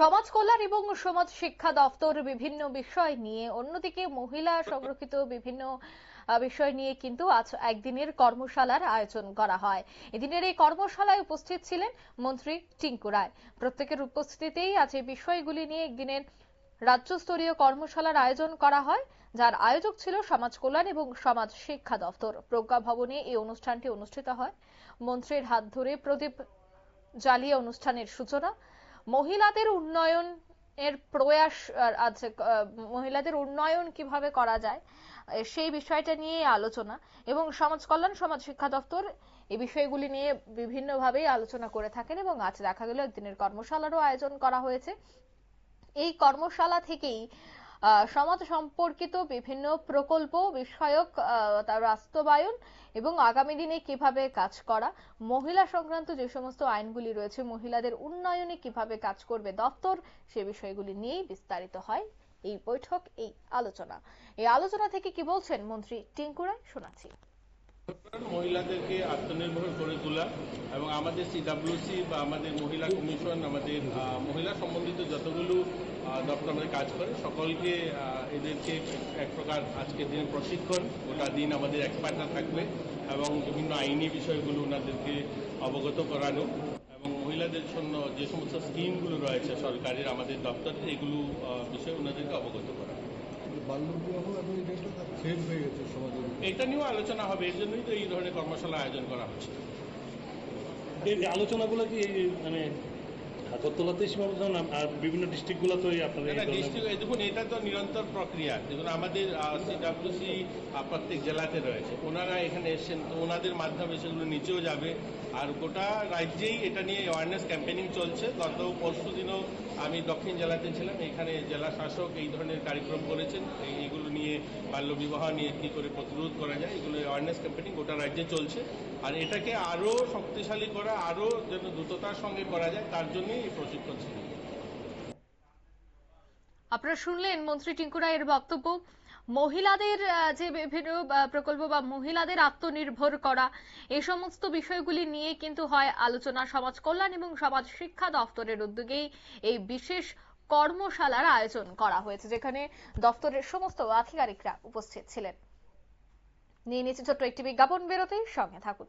সমাজ কল্যাণ এবং সমাজ শিক্ষা দপ্তর বিভিন্ন বিষয় নিয়ে, অন্যদিকে মহিলা সংরক্ষিত বিভিন্ন বিষয় নিয়ে কিন্তু আজ একদিনের কর্মশালার আয়োজন করা হয়। এদিনের এই কর্মশালায় উপস্থিত ছিলেন মন্ত্রী টিঙ্কু রায়। প্রত্যেকের উপস্থিতিতেই আজ এই বিষয়গুলি নিয়ে একদিনের রাজ্যস্তরীয় কর্মশালার আয়োজন করা হয়, যার আয়োজক ছিল সমাজ কল্যাণ এবং সমাজ শিক্ষা দপ্তর। প্রজ্ঞা ভবনে এই অনুষ্ঠানটি অনুষ্ঠিত হয়। মন্ত্রীর হাত ধরে প্রদীপ জ্বালিয়ে অনুষ্ঠানের সূচনা মহিলাদের উন্নয়ন এর প্রয়াস আছে মহিলাদের উন্নয়ন কীভাবে করা যায় সেই বিষয়টা নিয়ে আলোচনা। এবং সমাজ কল্যাণ, সমাজ শিক্ষা দপ্তর এই বিষয়গুলি নিয়ে বিভিন্নভাবেই আলোচনা করে থাকেন এবং আজ দেখা গেল একদিনের কর্মশালারও আয়োজন করা হয়েছে। এই কর্মশালা থেকেই সমাজ সম্পর্কিত বিভিন্ন প্রকল্প, বিষয়ক তার বাস্তবায়ন এবং আগামী দিনে কীভাবে কাজ করা, মহিলা সংক্রান্ত যে সমস্ত আইনগুলি রয়েছে, মহিলাদের উন্নয়নে কীভাবে কাজ করবে দপ্তর, সে বিষয়গুলি নিয়েই বিস্তারিত হয় এই বৈঠক, এই আলোচনা। এই আলোচনা থেকে কি বলছেন মন্ত্রী টিঙ্কু রায়? শোনাচ্ছি। মহিলাদেরকে আত্মনির্ভর করে তোলা এবং আমাদের সিডাব্লিউসি বা আমাদের মহিলা কমিশন, আমাদের মহিলা সম্বন্ধিত যতগুলো দপ্তর আমাদের কাজ করে, সকলকে এদেরকে এক প্রকার আজকের দিনে প্রশিক্ষণ, গোটা দিন আমাদের এক্সপার্টরা থাকবে এবং বিভিন্ন আইনি বিষয়গুলো ওনাদেরকে অবগত করানো এবং মহিলাদের জন্য যে সমস্ত স্কিমগুলো রয়েছে সরকারের, আমাদের দপ্তরে এগুলো বিষয়ে ওনাদেরকে অবগত করা। বাল্যবিবাহ এবং এটা একটা হয়ে গেছে সমাজের এটা নিয়েও আলোচনা হবে, এর জন্যই তো এই ধরনের কর্মশালা আয়োজন করা হচ্ছে। এই আলোচনাগুলো কি মানে আগরতলাতেই সীমাবদ্ধ না আর বিভিন্ন ডিস্ট্রিক্টগুলোতেই আপনাদের এই ডিস্ট্রিক্ট দেখুন এটা তো নিরন্তর প্রক্রিয়া। দেখুন আমাদের সিডাব্লিউসি প্রত্যেক জেলাতে রয়েছে। ওনারা এখানে এসছেন তো ওনাদের মাধ্যমে সেগুলো নিচেও যাবে। আর গোটা রাজ্যেই এটা নিয়ে অ্যাওয়ারনেস ক্যাম্পেনিং চলছে। গত পরশু দিনও আমি দক্ষিণ জেলাতে ছিলাম এখানে জেলা শাসক এই ধরনের কার্যক্রম করেছেন। এই- এইগুলো নিয়ে বাল্যবিবাহ নিয়ে কী করে প্রতিরোধ করা যায় এগুলো অ্যাওয়ারনেস ক্যাম্পেনিং গোটা রাজ্যে চলছে। আর এটাকে আরও শক্তিশালী করা আরও যেন দ্রুততার সঙ্গে করা যায় তার জন্যই প্রশিক্ষণ শিবির আপনারা শুনলেন মন্ত্রী টিঙ্কু রায়ের বক্তব্য। মহিলাদের যে বিভিন্ন প্রকল্প বা মহিলাদের আত্মনির্ভর করা এই সমস্ত বিষয়গুলি নিয়ে কিন্তু হয় আলোচনা সমাজ কল্যাণ এবং সমাজ শিক্ষা দফতরের উদ্যোগেই এই বিশেষ কর্মশালার আয়োজন করা হয়েছে, যেখানে দপ্তরের সমস্ত আধিকারিকরা উপস্থিত ছিলেন। নিয়ে নিচ্ছে ছোট্ট একটি বিজ্ঞাপন বেরোতেই সঙ্গে থাকুন।